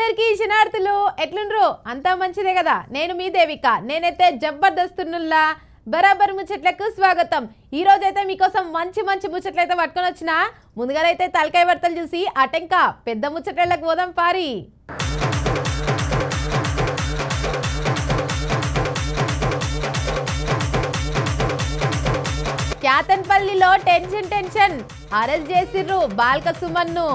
అందరికీ శనార్థులు ఎట్లుండ్రు? అంతా మంచిదే కదా. నేను మీ దేవిక. నేనైతే జబర్దస్తున్నుల్లా బరాబర్ ముచ్చట్లకు స్వాగతం. ఈ రోజైతే మీకోసం మంచి మంచి ముచ్చట్లు అయితే పట్టుకొని వచ్చిన ముందుగానైతే తలకాయ వార్తలు చూసి అటెంక పెద్ద ముచ్చట్లకు పోదాం పారి. క్యాతన్పల్లిలో టెన్షన్ టెన్షన్. అరెస్ట్ చేసిర్రు బాల్క సుమన్ను.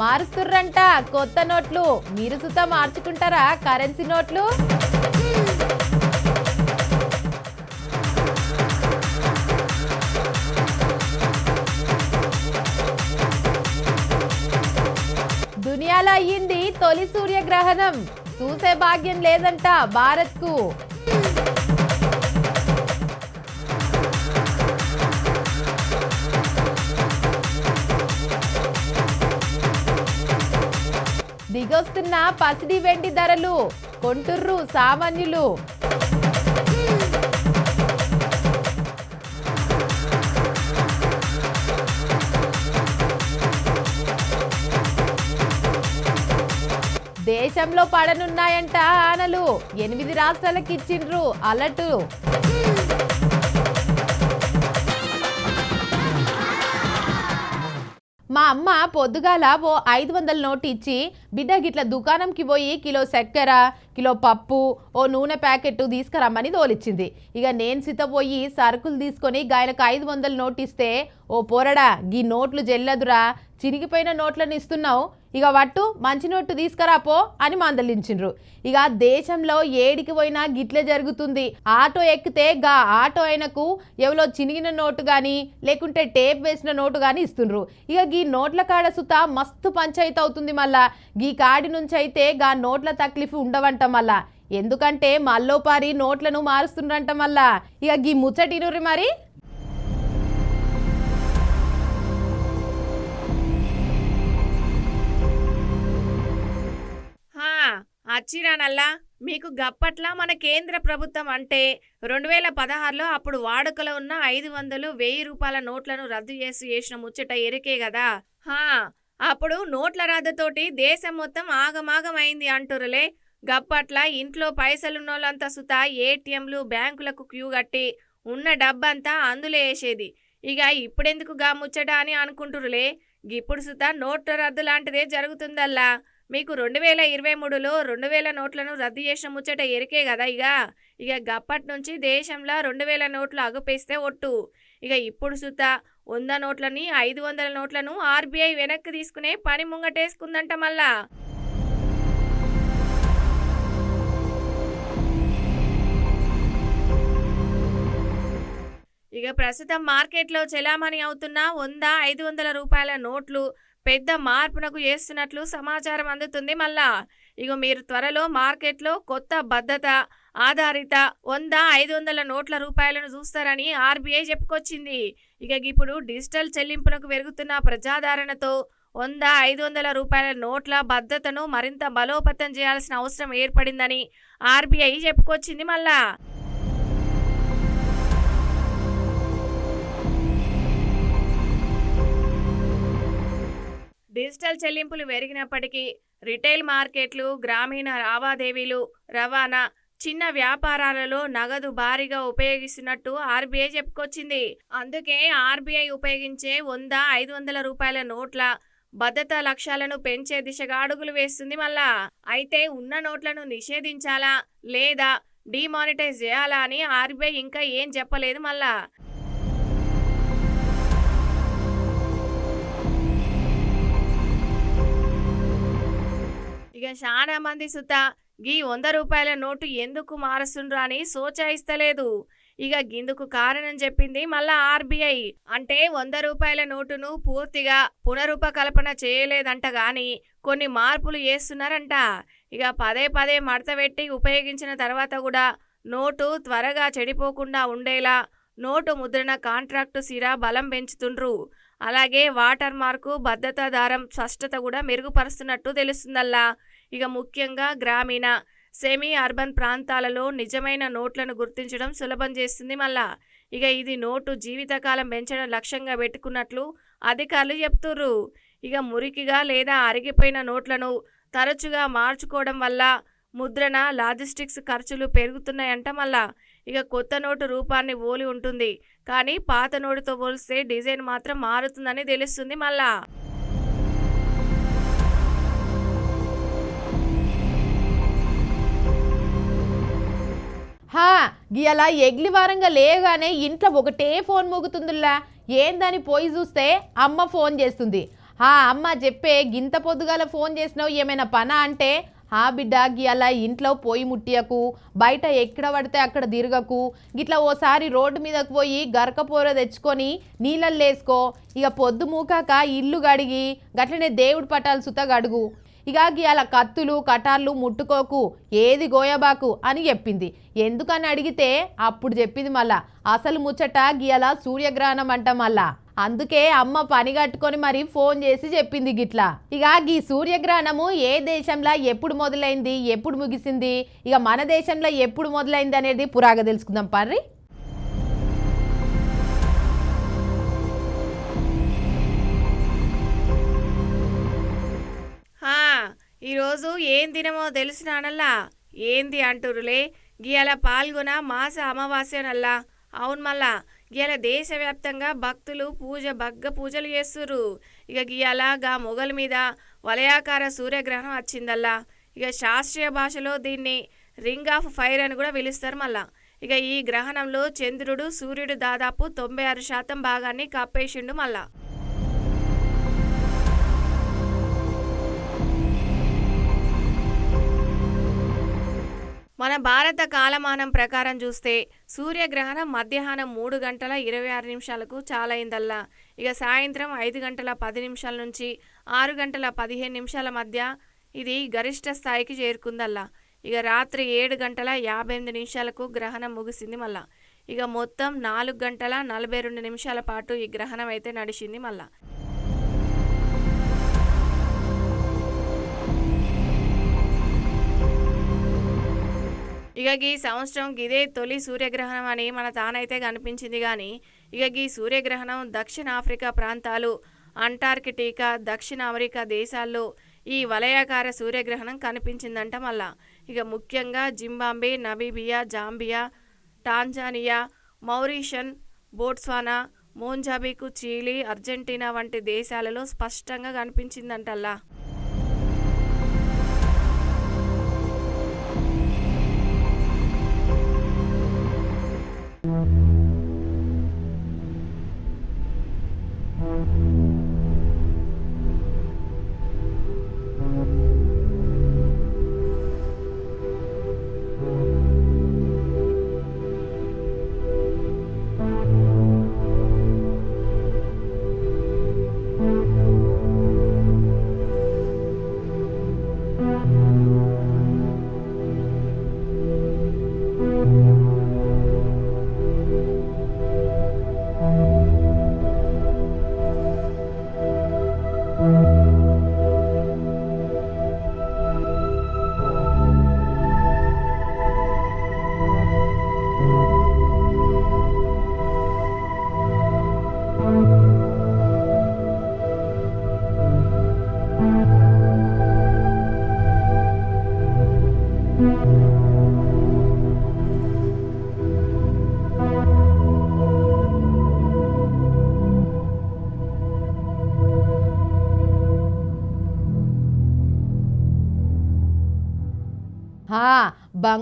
మారుస్తుర్రంట. కొత్త నోట్లు మీరు సుతా మార్చుకుంటారా కరెన్సీ నోట్లు? దునియాలో అయ్యింది తొలి సూర్యగ్రహణం. చూసే భాగ్యం లేదంట భారత్కు. దిగొస్తున్న పసిడి వెండి ధరలు కొంటుర్రు సామాన్యులు. దేశంలో పడనున్నాయంట ఆనలు. ఎనిమిది రాష్ట్రాలకు ఇచ్చిండ్రు అలర్టు. మా అమ్మ పొద్దుగాల ఓ ఐదు వందల నోటు ఇచ్చి బిడ్డ గిట్ల దుకాణంకి పోయి కిలో చక్కెర కిలో పప్పు ఓ నూనె ప్యాకెట్ తీసుకురమ్మని తోలిచ్చింది. ఇక నేను సితపోయి సరుకులు తీసుకొని గాయనకు ఐదు వందల నోటు ఇస్తే ఓ పోరడా గీ నోట్లు జల్లదురా చిరిగిపోయిన నోట్లను ఇస్తున్నావు. ఇక వట్టు మంచి నోటు తీసుకురాపో అని మందలించిండ్రు. ఇక దేశంలో ఏడికి పోయినా గిట్లే జరుగుతుంది. ఆటో ఎక్కితే గా ఆటో ఆయనకు ఎవలో చినిగిన నోటు కానీ లేకుంటే టేప్ వేసిన నోటు కానీ ఇస్తుండ్రు. ఇక గీ నోట్ల కాడ సుత మస్తు పంచాయతీ అవుతుంది మళ్ళా. గీ కాడి నుంచి అయితే గా నోట్ల తక్లీఫ్ ఉండవంట మళ్ళా. ఎందుకంటే మల్లోపారి నోట్లను మారుస్తుండ్రంట మళ్ళా. ఇక గీ ముచ్చటినురి మరి? అచ్చిరానల్లా మీకు గప్పట్లా మన కేంద్ర ప్రభుత్వం అంటే రెండు వేల పదహారులో అప్పుడు వాడుకలో ఉన్న ఐదు వందలు వెయ్యి రూపాయల నోట్లను రద్దు చేసి చేసిన ముచ్చట ఎరికే కదా హా అప్పుడు నోట్ల రద్దుతోటి దేశం మొత్తం ఆగమాగం అయింది అంటురులే గప్పట్ల ఇంట్లో పైసలున్నోళ్ళంతా సుత ఏటీఎంలు బ్యాంకులకు క్యూ కట్టి ఉన్న డబ్బంతా అందులో వేసేది ఇక ఇప్పుడెందుకు గా ముచ్చట అని అనుకుంటురులే గిప్పుడు సుత నోట్ల రద్దు లాంటిదే జరుగుతుందల్లా. మీకు రెండు వేల ఇరవై మూడులో రెండు వేల నోట్లను రద్దు చేసిన ముచ్చట ఎరికే కదా ఇక ఇక గప్పటి నుంచి దేశంలో రెండు వేల నోట్లు అగుపేస్తే ఒట్టు. ఇక ఇప్పుడు సుత వంద నోట్లని ఐదు వందల నోట్లను ఆర్బీఐ వెనక్కి తీసుకునే పని ముంగటేసుకుందంట మళ్ళా. ఇక ప్రస్తుతం మార్కెట్లో చెలామణి అవుతున్న వంద ఐదు వందల రూపాయల నోట్లు పెద్ద మార్పునకు చేస్తున్నట్లు సమాచారం అందుతుంది. మళ్ళా ఇక మీరు త్వరలో మార్కెట్లో కొత్త భద్రత ఆధారిత వంద ఐదు వందల నోట్ల రూపాయలను చూస్తారని ఆర్బీఐ చెప్పుకొచ్చింది. ఇక ఇప్పుడు డిజిటల్ చెల్లింపునకు పెరుగుతున్న ప్రజాదరణతో వంద ఐదు వందల రూపాయల నోట్ల భద్రతను మరింత బలోపేతం చేయాల్సిన అవసరం ఏర్పడిందని ఆర్బీఐ చెప్పుకొచ్చింది. మళ్ళా డిజిటల్ చెల్లింపులు పెరిగినప్పటికీ రిటైల్ మార్కెట్లు గ్రామీణ లావాదేవీలు రవాణా చిన్న వ్యాపారాలలో నగదు భారీగా ఉపయోగిస్తున్నట్టు ఆర్బీఐ చెప్పుకొచ్చింది. అందుకే ఆర్బీఐ ఉపయోగించే వంద ఐదు వందల రూపాయల నోట్ల భద్రతా లక్ష్యాలను పెంచే దిశగా అడుగులు వేస్తుంది మళ్ళా. అయితే ఉన్న నోట్లను నిషేధించాలా లేదా డిమానిటైజ్ చేయాలా అని ఆర్బీఐ ఇంకా ఏం చెప్పలేదు మళ్ళా. ఇక చాలా మంది సుత. గీ వంద రూపాయల నోటు ఎందుకు మారుస్తుండ్రు అని సోచాయిస్తలేదు. ఇక గిందుకు కారణం చెప్పింది మళ్ళా ఆర్బీఐ. అంటే వంద రూపాయల నోటును పూర్తిగా పునరూపకల్పన చేయలేదంట గాని కొన్ని మార్పులు చేస్తున్నారంట. ఇక పదే పదే మడతపెట్టి ఉపయోగించిన తర్వాత కూడా నోటు త్వరగా చెడిపోకుండా ఉండేలా నోటు ముద్రణ కాంట్రాక్టు సిరా బలం పెంచుతుండ్రు. అలాగే వాటర్ మార్కు భద్రతా దారం స్పష్టత కూడా మెరుగుపరుస్తున్నట్టు తెలుస్తుందల్లా. ఇక ముఖ్యంగా గ్రామీణ సెమీ అర్బన్ ప్రాంతాలలో నిజమైన నోట్లను గుర్తించడం సులభం చేస్తుంది మళ్ళా. ఇక ఇది నోటు జీవితకాలం పెంచడం లక్ష్యంగా పెట్టుకున్నట్లు అధికారులు చెప్తుర్రు. ఇక మురికిగా లేదా అరిగిపోయిన నోట్లను తరచుగా మార్చుకోవడం వల్ల ముద్రణ లాజిస్టిక్స్ ఖర్చులు పెరుగుతున్నాయంట మళ్ళా. ఇక కొత్త నోటు రూపాన్ని పోలి ఉంటుంది. కానీ పాత నోటుతో పోలిస్తే డిజైన్ మాత్రం మారుతుందని తెలుస్తుంది మళ్ళా. హా గీయలా ఎగ్లి వారంగా లేగానే ఇంట్లో ఒకటే ఫోన్ మోగుతుందిలా ఏందని పోయి చూస్తే అమ్మ ఫోన్ చేస్తుంది. హా అమ్మ చెప్పే గింత పొద్దుగాల ఫోన్ చేసినావు ఏమైనా పనా అంటే హా బిడ్డ గీయాల ఇంట్లో పోయి ముట్టియకు బయట ఎక్కడ పడితే అక్కడ తిరగకు గిట్లా ఓసారి రోడ్డు మీదకు పోయి గరకపోర తెచ్చుకొని నీళ్ళల్లో వేసుకో. ఇక పొద్దు మూకాక ఇల్లు గడిగి గట్లనే దేవుడి పటాలు సుత గడుగు ఇక అలా కత్తులు కటార్లు ముట్టుకోకు ఏది గోయబాకు అని చెప్పింది. ఎందుకని అడిగితే అప్పుడు చెప్పింది మళ్ళా అసలు ముచ్చట గీయాల సూర్యగ్రహణం అంట మళ్ళా. అందుకే అమ్మ పని కట్టుకొని మరి ఫోన్ చేసి చెప్పింది గిట్లా. ఇక గీ సూర్యగ్రహణము ఏ దేశంలో ఎప్పుడు మొదలైంది ఎప్పుడు ముగిసింది ఇక మన దేశంలో ఎప్పుడు మొదలైంది అనేది పురాగా తెలుసుకుందాం పర్రి. ఈరోజు ఏం దినమో తెలిసినానల్లా? ఏంది అంటురులే గియాల పాల్గొన మాస అమావాస్యనల్లా. అవును మళ్ళా గియాల దేశవ్యాప్తంగా భక్తులు పూజ బగ్గ పూజలు చేస్తుర్రు. ఇక గియాల గా మొగల మీద వలయాకార సూర్యగ్రహణం వచ్చిందల్లా ఇక శాస్త్రీయ భాషలో దీన్ని రింగ్ ఆఫ్ ఫైర్ అని కూడా పిలుస్తారు మళ్ళా ఇక ఈ గ్రహణంలో చంద్రుడు సూర్యుడు దాదాపు తొంభై ఆరు శాతం భాగాన్ని కప్పేసిండు మళ్ళా మన భారత కాలమానం ప్రకారం చూస్తే సూర్యగ్రహణం మధ్యాహ్నం మూడు గంటల ఇరవై ఆరు నిమిషాలకు చాలైందల్లా. ఇక సాయంత్రం ఐదు గంటల పది నిమిషాల నుంచి ఆరు గంటల పదిహేను నిమిషాల మధ్య ఇది గరిష్ట స్థాయికి చేరుకుందల్లా. ఇక రాత్రి ఏడు గంటల యాభై ఎనిమిది నిమిషాలకు గ్రహణం ముగిసింది మళ్ళా. ఇక మొత్తం నాలుగు గంటల నలభై రెండు నిమిషాల పాటు ఈ గ్రహణం అయితే నడిచింది మళ్ళా. ఇక ఈ సంవత్సరం ఇదే తొలి సూర్యగ్రహణం అని మన తానైతే కనిపించింది కానీ ఇక ఈ సూర్యగ్రహణం దక్షిణ ఆఫ్రికా ప్రాంతాలు అంటార్కిటికా దక్షిణ అమెరికా దేశాల్లో ఈ వలయాకార సూర్యగ్రహణం కనిపించిందంట మళ్ళా. ఇక ముఖ్యంగా Zimbabwe Namibia Zambia Tanzania Mauritius Botswana Mozambique Chile Argentina వంటి దేశాలలో స్పష్టంగా కనిపించిందంటల్లా.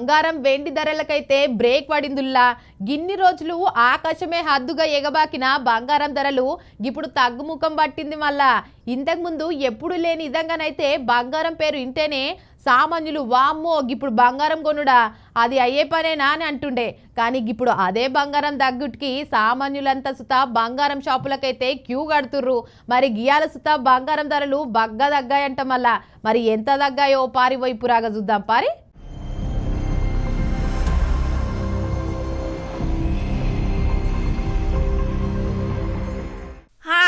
బంగారం వెండి ధరలకైతే బ్రేక్ పడిందుల్లా. గిన్ని రోజులు ఆకాశమే హద్దుగా ఎగబాకిన బంగారం ధరలు ఇప్పుడు తగ్గుముఖం పట్టింది మళ్ళా. ఇంతకుముందు ఎప్పుడు లేని విధంగానైతే బంగారం పేరు ఇంటేనే సామాన్యులు వామ్మో ఇప్పుడు బంగారం కొనుడా? అది అయ్యే పనేనా? అని అంటుండే. కానీ ఇప్పుడు అదే బంగారం దగ్గుటికి సామాన్యులంతా సుత బంగారం షాపులకైతే క్యూ కడుతుర్రు. మరి గియాల సుత బంగారం ధరలు బగ్గ తగ్గాయంట మళ్ళా. మరి ఎంత తగ్గాయో పారి వైపు రాగా చూద్దాం. పారి. హా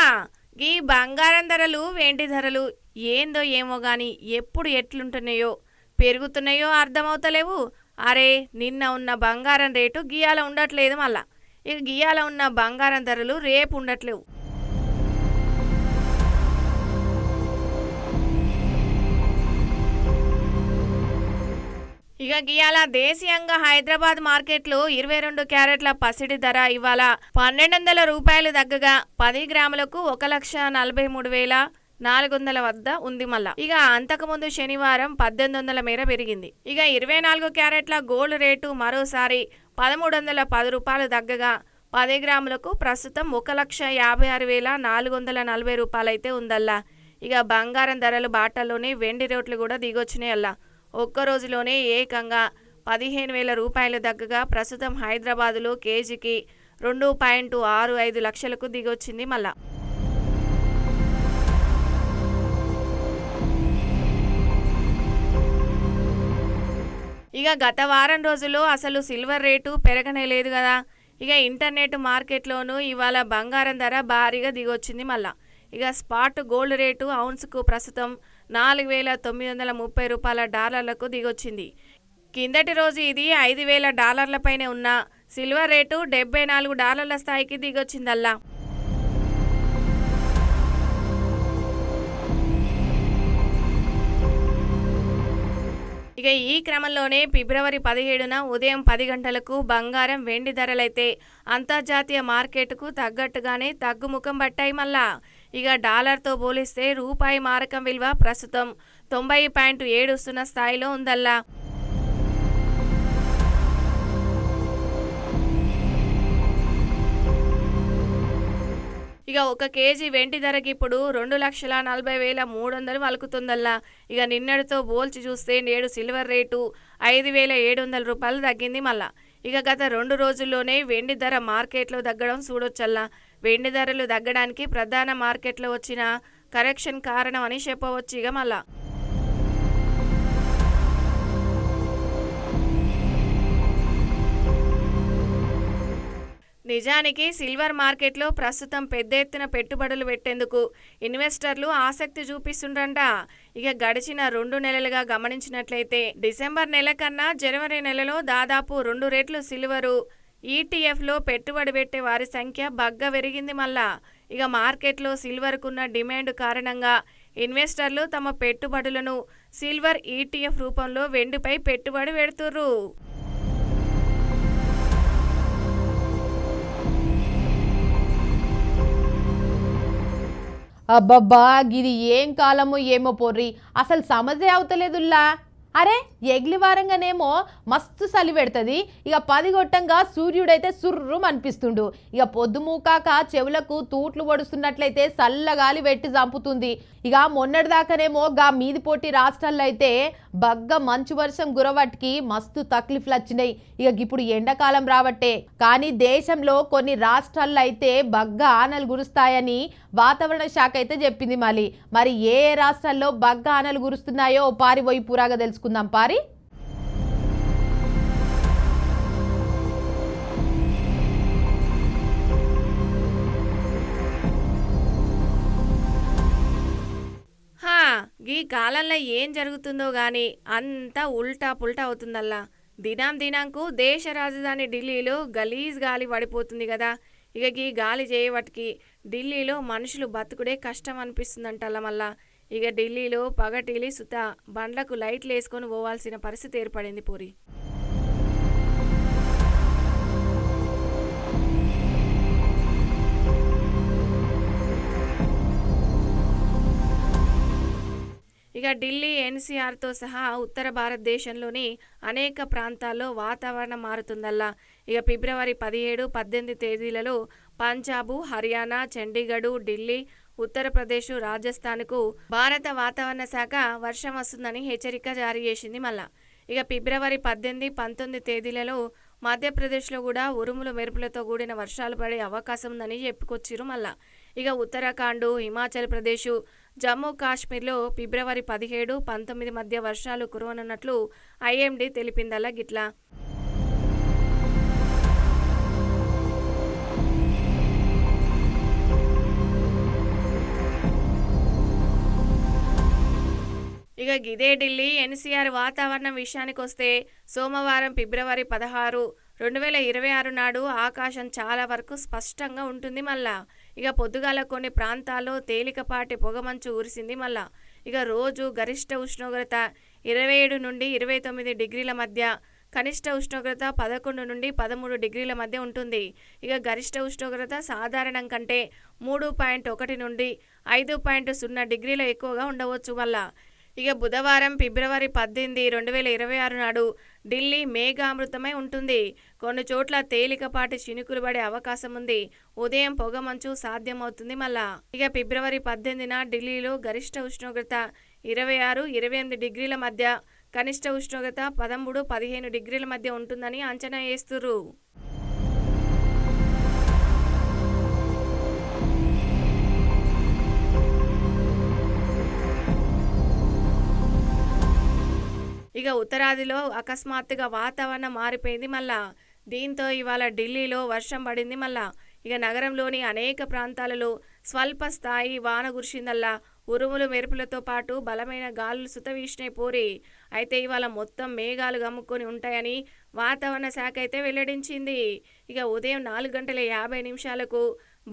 ఈ బంగారం ధరలు వెండి ధరలు ఏందో ఏమో గాని ఎప్పుడు ఎట్లుంటున్నాయో పెరుగుతున్నాయో అర్థమవుతలేవు. అరే నిన్న ఉన్న బంగారం రేటు గియాల ఉండట్లేదు మళ్ళా. ఇక గియాల ఉన్న బంగారం ధరలు రేపు ఉండట్లేవు. ఇక ఇవాళ దేశీయంగా హైదరాబాద్ మార్కెట్లో ఇరవై రెండు క్యారెట్ల పసిడి ధర ఇవాళ పన్నెండు వందల రూపాయలు దగ్గగా పది గ్రాములకు ఒక లక్ష నలభై మూడు వేల నాలుగు వందల వద్ద ఉంది మళ్ళా. ఇక అంతకుముందు శనివారం పద్దెనిమిది వందల మేర పెరిగింది. ఇక ఇరవై నాలుగు క్యారెట్ల గోల్డ్ రేటు మరోసారి పదమూడు వందల పది రూపాయలు దగ్గగా పది గ్రాములకు ప్రస్తుతం ఒక లక్ష యాభై ఆరు వేల నాలుగు వందల నలభై రూపాయలు అయితే ఉందల్లా. ఇక బంగారం ధరలు బాటలోనే వెండి రేట్లు కూడా దిగొచ్చినాయి అల్లా ఒక్క రోజులోనే ఏకంగా పదిహేను వేల రూపాయలు దగ్గగా ప్రస్తుతం హైదరాబాదులో కేజీకి రెండు పాయింట్ ఆరు ఐదు లక్షలకు దిగొచ్చింది మళ్ళా ఇక గత వారం రోజుల్లో అసలు సిల్వర్ రేటు పెరగనే లేదు కదా. ఇక ఇంటర్నెట్ మార్కెట్లోనూ ఇవాళ బంగారం ధర భారీగా దిగొచ్చింది మళ్ళా ఇక స్పాట్ గోల్డ్ రేటు ఔన్స్కు ప్రస్తుతం నాలుగు వేల తొమ్మిది వందల ముప్పై రూపాయల డాలర్లకు దిగొచ్చింది. కిందటి రోజు ఇది ఐదు వేల డాలర్లపైనే ఉన్న సిల్వర్ రేటు డెబ్బై నాలుగు డాలర్ల స్థాయికి దిగొచ్చిందల్లా. ఇక ఈ క్రమంలోనే ఫిబ్రవరి పదిహేడున ఉదయం పది గంటలకు బంగారం వెండి ధరలైతే అంతర్జాతీయ మార్కెట్కు తగ్గట్టుగానే తగ్గుముఖం పట్టాయి మళ్ళా. ఇక డాలర్తో పోలిస్తే రూపాయి మారకం విలువ ప్రస్తుతం తొంభై పాయింట్ ఏడు సున్నా స్థాయిలో ఉందల్లా. ఇక ఒక కేజీ వెండి ధరకి ఇప్పుడు రెండు లక్షల నలభై వేల మూడు వందలు వలుకుతుందల్లా. ఇక నిన్నటితో పోల్చి చూస్తే నేడు సిల్వర్ రేటు ఐదు వేల ఏడు వందల రూపాయలు తగ్గింది మళ్ళా. ఇక గత రెండు రోజుల్లోనే వెండి ధర మార్కెట్లో తగ్గడం చూడొచ్చల్లా. వెండి ధరలు తగ్గడానికి ప్రధాన మార్కెట్లో వచ్చిన కరెక్షన్ కారణం అని చెప్పవచ్చు ఇక మళ్ళా. నిజానికి సిల్వర్ మార్కెట్లో ప్రస్తుతం పెద్ద ఎత్తున పెట్టుబడులు పెట్టేందుకు ఇన్వెస్టర్లు ఆసక్తి చూపిస్తుండ్రంట. ఇక గడిచిన రెండు నెలలుగా గమనించినట్లయితే డిసెంబర్ నెల కన్నా జనవరి నెలలో దాదాపు రెండు రేట్లు సిల్వరు ఈటీఎఫ్లో పెట్టుబడి పెట్టే వారి సంఖ్య బగ్గ పెరిగింది మళ్ళా. ఇక మార్కెట్లో సిల్వర్కున్న డిమాండ్ కారణంగా ఇన్వెస్టర్లు తమ పెట్టుబడులను సిల్వర్ ఈటీఎఫ్ రూపంలో వెండిపై పెట్టుబడి పెడుతుర్రు. అబ్బబ్బా గిది ఏం కాలము ఏమో పొర్రి. అసలు సమజే అవుతలేదుల్లా. అరే ఎగ్లి వారంగానేమో మస్తు చలి పెడుతుంది. ఇక పది గొట్టంగా సూర్యుడైతే సుర్రుం అనిపిస్తుండు. ఇక పొద్దు మూకాక చెవులకు తూట్లు పొడుస్తున్నట్లయితే చల్లగాలి పెట్టి చంపుతుంది. ఇక మొన్నటిదాకానేమో గా మీది పోటీ రాష్ట్రాల్లో అయితే బగ్గ మంచు వర్షం గురవట్టికి మస్తు తక్లీఫ్లు వచ్చినాయి. ఇక ఇప్పుడు ఎండాకాలం రావట్టే. కానీ దేశంలో కొన్ని రాష్ట్రాల్లో అయితే బగ్గ ఆనలు గురుస్తాయని వాతావరణ శాఖ అయితే చెప్పింది మళ్ళీ. మరి ఏ రాష్ట్రాల్లో బగ్గ ఆనలు గురుస్తున్నాయో పారి పోయి పూరాగా తెలుసుకుందాం పారి. హా ఈ కాలంలో ఏం జరుగుతుందో గాని అంతా ఉల్టా పుల్టా అవుతుందల్లా. దినాం దినాంకు దేశ రాజధాని ఢిల్లీలో గలీజ్ గాలి పడిపోతుంది కదా. ఇక ఈ గాలి చేయవటికి ఢిల్లీలో మనుషులు బతుకుడే కష్టం అనిపిస్తుందంటల్ల మళ్ళా. ఇక ఢిల్లీలో పగటిలి సుత బండ్లకు లైట్లు వేసుకొని పోవాల్సిన పరిస్థితి ఏర్పడింది పూరి. ఇక ఢిల్లీ ఎన్సీఆర్తో సహా ఉత్తర భారతదేశంలోని అనేక ప్రాంతాల్లో వాతావరణం మారుతుందల్లా. ఇక ఫిబ్రవరి పదిహేడు పద్దెనిమిది తేదీలలో పంజాబు హర్యానా చండీగఢ్ ఢిల్లీ ఉత్తరప్రదేశ్ రాజస్థాన్కు భారత వాతావరణ శాఖ వర్షం వస్తుందని హెచ్చరిక జారీ చేసింది మళ్ళా. ఇక ఫిబ్రవరి పద్దెనిమిది పంతొమ్మిది తేదీలలో మధ్యప్రదేశ్లో కూడా ఉరుములు మెరుపులతో కూడిన వర్షాలు పడే అవకాశం ఉందని చెప్పుకొచ్చిరు మళ్ళా. ఇక ఉత్తరాఖండ్ హిమాచల్ ప్రదేశ్ జమ్మూ కాశ్మీర్లో ఫిబ్రవరి పదిహేడు పంతొమ్మిది మధ్య వర్షాలు కురవనున్నట్లు ఐఎండీ తెలిపిందల్లా గిట్లా. ఇక గిదే ఢిల్లీ ఎన్సీఆర్ వాతావరణం విషయానికి వస్తే సోమవారం ఫిబ్రవరి పదహారు రెండు వేల ఇరవై ఆరు నాడు ఆకాశం చాలా వరకు స్పష్టంగా ఉంటుంది మళ్ళా. ఇక పొద్దుగాల కొన్ని ప్రాంతాల్లో తేలికపాటి పొగమంచు కురిసింది మళ్ళా. ఇక రోజు గరిష్ట ఉష్ణోగ్రత ఇరవై ఏడు నుండి ఇరవై తొమ్మిది డిగ్రీల మధ్య కనిష్ట ఉష్ణోగ్రత పదకొండు నుండి పదమూడు డిగ్రీల మధ్య ఉంటుంది. ఇక గరిష్ట ఉష్ణోగ్రత సాధారణం కంటే మూడు పాయింట్ ఒకటి నుండి ఐదు పాయింట్ సున్నా డిగ్రీల ఎక్కువగా ఉండవచ్చు వల్ల ఇక బుధవారం ఫిబ్రవరి పద్దెనిమిది రెండు వేల ఇరవై ఆరు నాడు ఢిల్లీ మేఘామృతమై ఉంటుంది. కొన్ని చోట్ల తేలికపాటి చినుకులు పడే అవకాశం ఉంది. ఉదయం పొగమంచు సాధ్యమవుతుంది మళ్ళా. ఇక ఫిబ్రవరి పద్దెనిమిదిన ఢిల్లీలో గరిష్ట ఉష్ణోగ్రత ఇరవై ఆరు ఇరవై ఎనిమిది డిగ్రీల మధ్య కనిష్ట ఉష్ణోగ్రత పదమూడు పదిహేను డిగ్రీల మధ్య ఉంటుందని అంచనా వేస్తుర్రు. ఇక ఉత్తరాదిలో అకస్మాత్తుగా వాతావరణం మారిపోయింది. మళ్ళా దీంతో ఇవాళ ఢిల్లీలో వర్షం పడింది. మళ్ళా ఇక నగరంలోని అనేక ప్రాంతాలలో స్వల్ప స్థాయి వాన కురిసిందల్లా ఉరుములు మెరుపులతో పాటు బలమైన గాలులు సుతవీసినాయి పోరి అయితే ఇవాళ మొత్తం మేఘాలు గమ్ముకొని ఉంటాయని వాతావరణ శాఖ అయితే వెల్లడించింది. ఇక ఉదయం నాలుగు గంటల యాభై నిమిషాలకు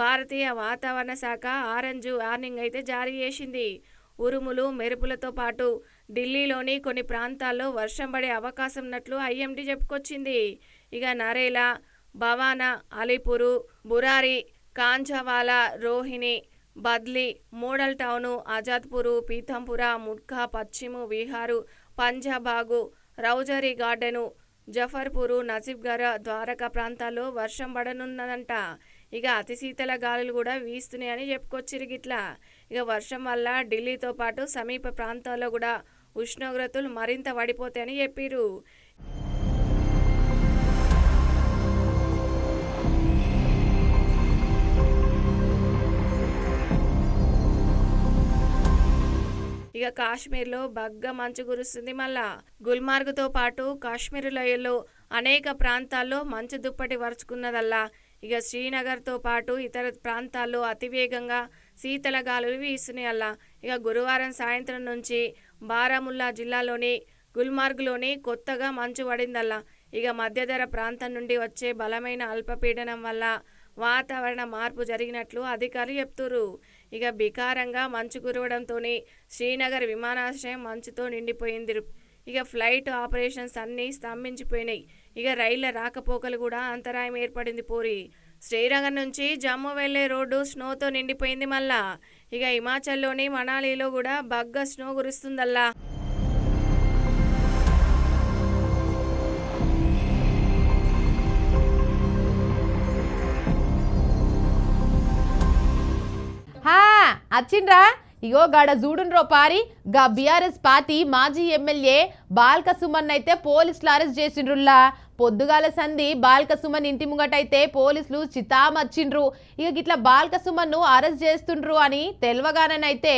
భారతీయ వాతావరణ శాఖ ఆరెంజ్ వార్నింగ్ అయితే జారీ చేసింది. ఉరుములు మెరుపులతో పాటు ఢిల్లీలోని కొన్ని ప్రాంతాల్లో వర్షం పడే అవకాశం ఉన్నట్లు ఐఎండీ చెప్పుకొచ్చింది. ఇక నరేలా భవానా అలీపురు బురారి కాంజవాలా రోహిణి బద్లీ మోడల్ టౌను ఆజాద్పూరు పీతంపుర ముడ్కా పశ్చిమ విహారు పంజాబాగు రౌజరీ గార్డెను జఫర్పూరు నజీబ్గర్ ద్వారకా ప్రాంతాల్లో వర్షం పడనున్నదంట. ఇక అతి శీతల గాలులు కూడా వీస్తున్నాయని చెప్పుకొచ్చిరు గిట్లా. ఇక వర్షం వల్ల ఢిల్లీతో పాటు సమీప ప్రాంతాల్లో కూడా ఉష్ణోగ్రతలు మరింత పడిపోతాయని చెప్పారు ఇక కాశ్మీర్లో బగ్గ మంచు కురుస్తుంది మళ్ళా. గుల్మార్గ్తో పాటు కాశ్మీర్ లయలో అనేక ప్రాంతాల్లో మంచు దుప్పటి వరుచుకున్నదల్లా. ఇక శ్రీనగర్తో పాటు ఇతర ప్రాంతాల్లో అతివేగంగా శీతల గాలులు వీస్తున్నాయి అల్లా. ఇక గురువారం సాయంత్రం నుంచి బారాముల్లా జిల్లాలోని గుల్మార్గ్లోని కొత్తగా మంచు పడిందల్లా. ఇక మధ్యధర ప్రాంతం నుండి వచ్చే బలమైన అల్పపీడనం వల్ల వాతావరణ మార్పు జరిగినట్లు అధికారులు చెప్తున్నారు ఇక బికారంగా మంచు కురవడంతో శ్రీనగర్ విమానాశ్రయం మంచుతో నిండిపోయింది. ఇక ఫ్లైట్ ఆపరేషన్స్ అన్నీ స్తంభించిపోయినాయి. ఇక రైళ్ళ రాకపోకలు కూడా అంతరాయం ఏర్పడింది పోరి. శ్రీరంగం నుంచి జమ్మూ వెళ్ళే రోడ్డు స్నోతో నిండిపోయింది మళ్ళా. ఇక హిమాచల్లోని మనాలిలో కూడా బగ్గ స్నో కురుస్తుందల్లా. అచ్చిండ్రా? ఇగో గాడ చూడుండ్రో పారి గా బీఆర్ఎస్ పార్టీ మాజీ ఎమ్మెల్యే బాల్క సుమన్ అయితే పోలీసులు అరెస్ట్ చేసిండ్రుల్లా. పొద్దుగాల సంధి బాల్క సుమన్ ఇంటి ముంగటైతే పోలీసులు చితామచ్చిండ్రు. ఇక గిట్లా బాల్క సుమన్ను అరెస్ట్ చేస్తుండ్రు అని తెలవగానైతే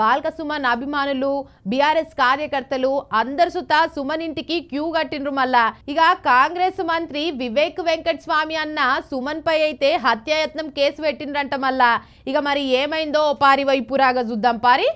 బాల్క సుమన్ అభిమానులు బీఆర్ఎస్ కార్యకర్తలు అందరు సుత సుమన్ ఇంటికి క్యూ కట్టిండ్రు మళ్ళా. ఇక కాంగ్రెస్ మంత్రి వివేక్ వెంకట్ స్వామి అన్న సుమన్ పై అయితే హత్యాయత్నం కేసు పెట్టిండ్రంట మళ్ళా. ఇక మరి ఏమైందో ఓ పారి వైపురాగా చూద్దాం పారి.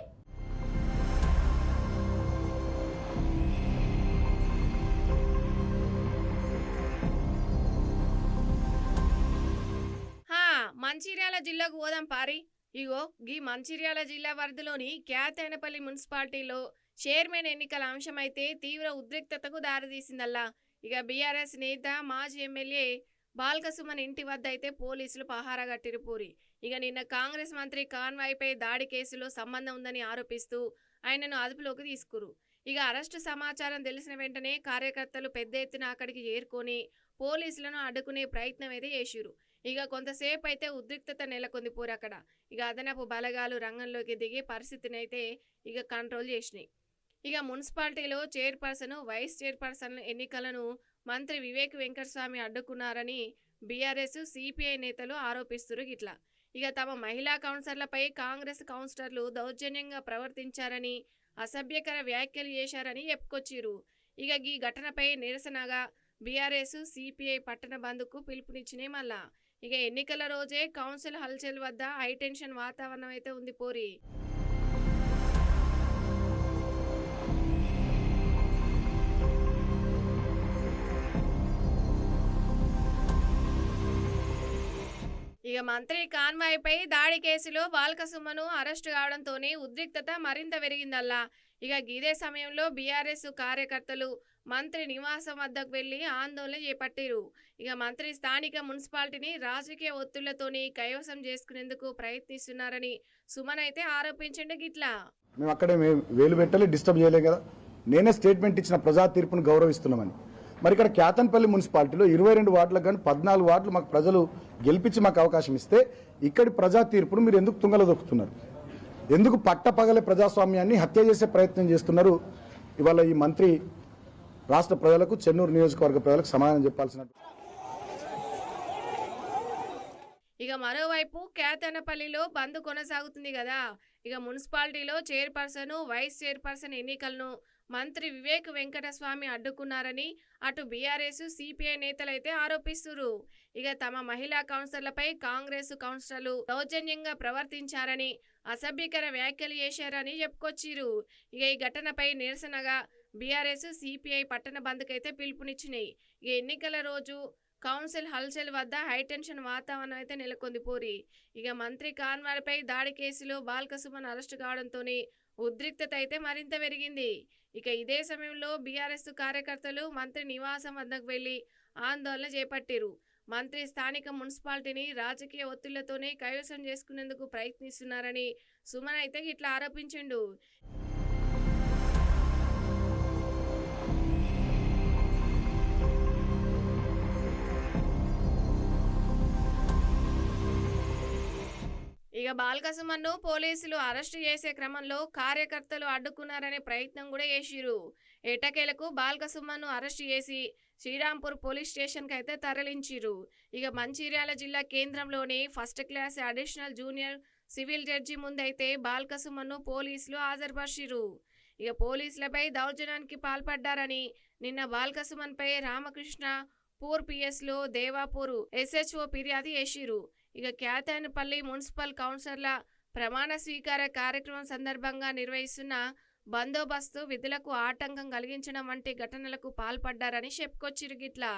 మంచిర్యాల జిల్లాకు పోదాం పారి. ఇగో గీ మంచిర్యాల జిల్లా పరిధిలోని క్యాతైనపల్లి మున్సిపాలిటీలో చైర్మన్ ఎన్నికల అంశమైతే తీవ్ర ఉద్రిక్తతకు దారితీసిందల్లా. ఇక బీఆర్ఎస్ నేత మాజీ ఎమ్మెల్యే బాల్కసుమన్ ఇంటి వద్ద అయితే పోలీసులు పహారా కట్టిరు పూరి. ఇక నిన్న కాంగ్రెస్ మంత్రి కాన్వాయ్పై దాడి కేసులో సంబంధం ఉందని ఆరోపిస్తూ ఆయనను అదుపులోకి తీసుకురు. ఇక అరెస్టు సమాచారం తెలిసిన వెంటనే కార్యకర్తలు పెద్ద ఎత్తున అక్కడికి చేరుకొని పోలీసులను అడ్డుకునే ప్రయత్నం అయితే చేసిరు ఇక కొంతసేపు అయితే ఉద్రిక్తత నెలకొంది పూరి అక్కడ ఇక అదనపు బలగాలు రంగంలోకి దిగి పరిస్థితిని అయితే ఇక కంట్రోల్ చేసినాయి. ఇక మున్సిపాలిటీలో చైర్పర్సన్ వైస్ చైర్పర్సన్ ఎన్నికలను మంత్రి వివేక్ వెంకటస్వామి అడ్డుకున్నారని బీఆర్ఎస్ సిపిఐ నేతలు ఆరోపిస్తున్నారు ఇట్లా ఇక తమ మహిళా కౌన్సిలర్లపై కాంగ్రెస్ కౌన్సిలర్లు దౌర్జన్యంగా ప్రవర్తించారని అసభ్యకర వ్యాఖ్యలు చేశారని చెప్పుకొచ్చిరు ఇక ఈ ఘటనపై నిరసనగా బీఆర్ఎస్ సిపిఐ పట్టణ బంద్కు పిలుపునిచ్చినాయి మళ్ళా. ఇక ఎన్నికల రోజే కౌన్సిల్ హల్చల్ వద్ద హైటెన్షన్ వాతావరణం అయితే ఉంది పోరి. ఇక మంత్రి కాన్వాయ్పై దాడి కేసులో బాల్కసుమను అరెస్టు కావడంతోనే ఉద్రిక్తత మరింత పెరిగిందల్లా. ఇక ఇదే సమయంలో బీఆర్ఎస్ కార్యకర్తలు మంత్రి నివాసం వద్దకు వెళ్ళి ఆందోళన చేపట్టారు. ఇక మంత్రి స్థానిక మున్సిపాలిటీని రాజకీయ ఒత్తిళ్ళతోనే కైవసం చేసుకునేందుకు ప్రయత్నిస్తున్నారని సుమన్ అయితే ఆరోపించండి గిట్లా. మేము అక్కడే మేము వేలు పెట్టాలి డిస్టర్బ్ చేయలేదు కదా. నేనే స్టేట్మెంట్ ఇచ్చిన ప్రజా తీర్పును గౌరవిస్తున్నామని. మరి ఇక్కడ క్యాతన్పల్లి మున్సిపాలిటీలో ఇరవై రెండు వార్డులకు కానీ పద్నాలుగు వార్డులు మాకు ప్రజలు గెలిపించి మాకు అవకాశం ఇస్తే ఇక్కడి ప్రజా తీర్పును మీరు ఎందుకు తుంగలో దొక్కుతున్నారు? ఎందుకు పట్టపగలే ప్రజాస్వామ్యాన్ని హత్య చేసే ప్రయత్నం చేస్తున్నారు? ఇవాళ ఈ మంత్రి రాష్ట్ర ప్రజలకు చెన్నూరు నియోజకవర్గ ప్రజలకు సమాధానం చెప్పాల్సిన ఇక మరోవైపు కేతనపల్లిలో బంద్ కొనసాగుతుంది కదా. ఇక మున్సిపాలిటీలో చైర్పర్సన్ వైస్ చైర్పర్సన్ ఎన్నికలను మంత్రి వివేక్ వెంకటస్వామి అడ్డుకున్నారని అటు బీఆర్ఎస్ సిపిఐ నేతలైతే ఆరోపిస్తున్నారు ఇక తమ మహిళా కౌన్సిలర్లపై కాంగ్రెస్ కౌన్సిలర్లు దౌర్జన్యంగా ప్రవర్తించారని అసభ్యకర వ్యాఖ్యలు చేశారని చెప్పుకొచ్చిరు ఇక ఈ ఘటనపై నిరసనగా బీఆర్ఎస్ సిపిఐ పట్టణ బంద్కైతే పిలుపునిచ్చినాయి. ఇక ఎన్నికల రోజు కౌన్సిల్ హల్చల్ వద్ద హైటెన్షన్ వాతావరణం అయితే నెలకొంది పోరి. ఇక మంత్రి కాన్వార్పై దాడి కేసులో బాల్కసుమన్ అరెస్టు కావడంతోనే ఉద్రిక్తత అయితే మరింత పెరిగింది. ఇక ఇదే సమయంలో బీఆర్ఎస్ కార్యకర్తలు మంత్రి నివాసం వద్దకు వెళ్ళి ఆందోళన చేపట్టారు మంత్రి స్థానిక మున్సిపాలిటీని రాజకీయ ఒత్తిళ్ళతోనే కైవసం చేసుకునేందుకు ప్రయత్నిస్తున్నారని సుమన్ అయితే ఇట్లా ఆరోపించిండు. ఇక బాల్కసుమన్ను పోలీసులు అరెస్టు చేసే క్రమంలో కార్యకర్తలు అడ్డుకున్నారనే ప్రయత్నం కూడా చేసిరు ఎటకేలకు బాల్కసుమన్ను అరెస్టు చేసి శ్రీరాంపూర్ పోలీస్ స్టేషన్కి అయితే తరలించిరు ఇక మంచిర్యాల జిల్లా కేంద్రంలోని first class additional junior civil judge ముందైతే బాల్కసుమన్ను పోలీసులు హాజరుపరిచిరు ఇక పోలీసులపై దౌర్జన్యానికి పాల్పడ్డారని నిన్న బాల్కసుమన్పై రామకృష్ణ పూర్ పిఎస్లో దేవాపూర్ ఎస్హెచ్ఓ ఫిర్యాదు చేసిరు ఇక క్యాతానపల్లి మున్సిపల్ కౌన్సిలర్ల ప్రమాణ స్వీకార కార్యక్రమం సందర్భంగా నిర్వహిస్తున్న బందోబస్తు విధులకు ఆటంకం కలిగించడం వంటి ఘటనలకు పాల్పడ్డారని చెప్పుకొచ్చిరు గిట్లా.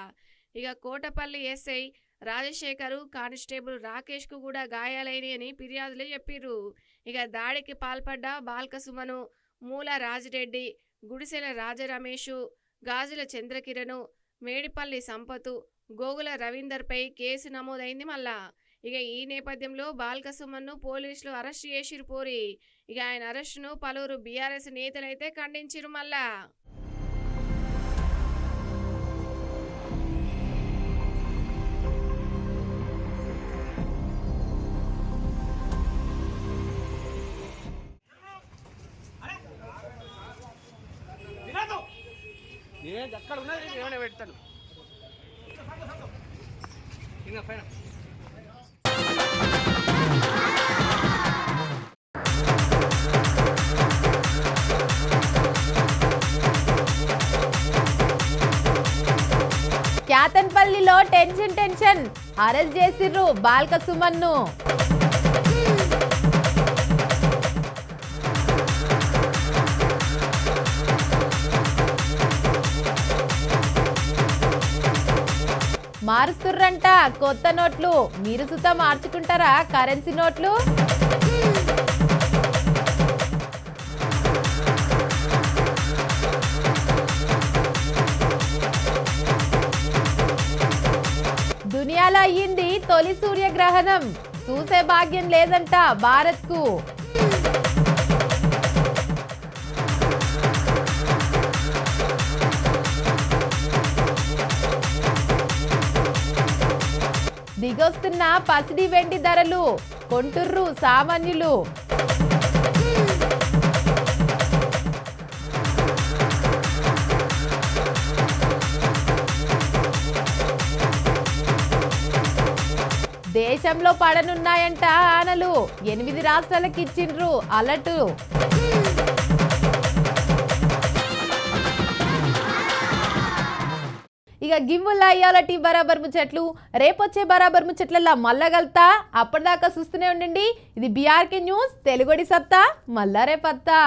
ఇక కోటపల్లి ఎస్ఐ రాజశేఖరు కానిస్టేబుల్ రాకేష్కు కూడా గాయాలైనవి అని ఫిర్యాదులు చెప్పిర్రు. ఇక దాడికి పాల్పడ్డ బాల్కసుమను మూల రాజిరెడ్డి గుడిసెల రాజరమేషు గాజుల చంద్రకిరణు మేడిపల్లి సంపతు గోగుల రవీందర్పై కేసు నమోదైంది మళ్ళా. ఇక ఈ నేపథ్యంలో బాల్కసుమన్ను పోలీసులు అరెస్ట్ చేసిరు పోరి. ఇక ఆయన అరెస్టును పలువురు బీఆర్ఎస్ నేతలైతే ఖండించిరు మళ్ళా. నేను అక్కడ ఉన్నది ఏమైనా పెడతాను. ఇంకా పైన. క్యాతన్పల్లిలో టెన్షన్ టెన్షన్. అరెస్ట్ చేసిర్రు బాల్క సుమన్ను. మారుస్తుర్రంట కొత్త నోట్లు. మీరు సుతా మార్చుకుంటారా కరెన్సీ నోట్లు? తొలి సూర్యగ్రహణం. చూసే భాగ్యం లేదంట భారత్కు. దిగొస్తున్న పసిడి వెండి ధరలు కొంటుర్రు సామాన్యులు. దేశంలో పడనున్నాయంట ఆనలు. ఎనిమిది రాష్ట్రాలకు ఇచ్చిండ్రు అలర్టు. ఇక గిమ్ముల్లా అయ్యాల టీ బరాబర్ ముచ్చట్లు. రేపొచ్చే బరాబర్ ముచ్చట్లల్లా మల్లగల్తా అప్పటిదాకా చూస్తూనే ఉండండి. ఇది బీఆర్కే న్యూస్ తెలుగుడి సత్తా మల్లా రేపత్తా.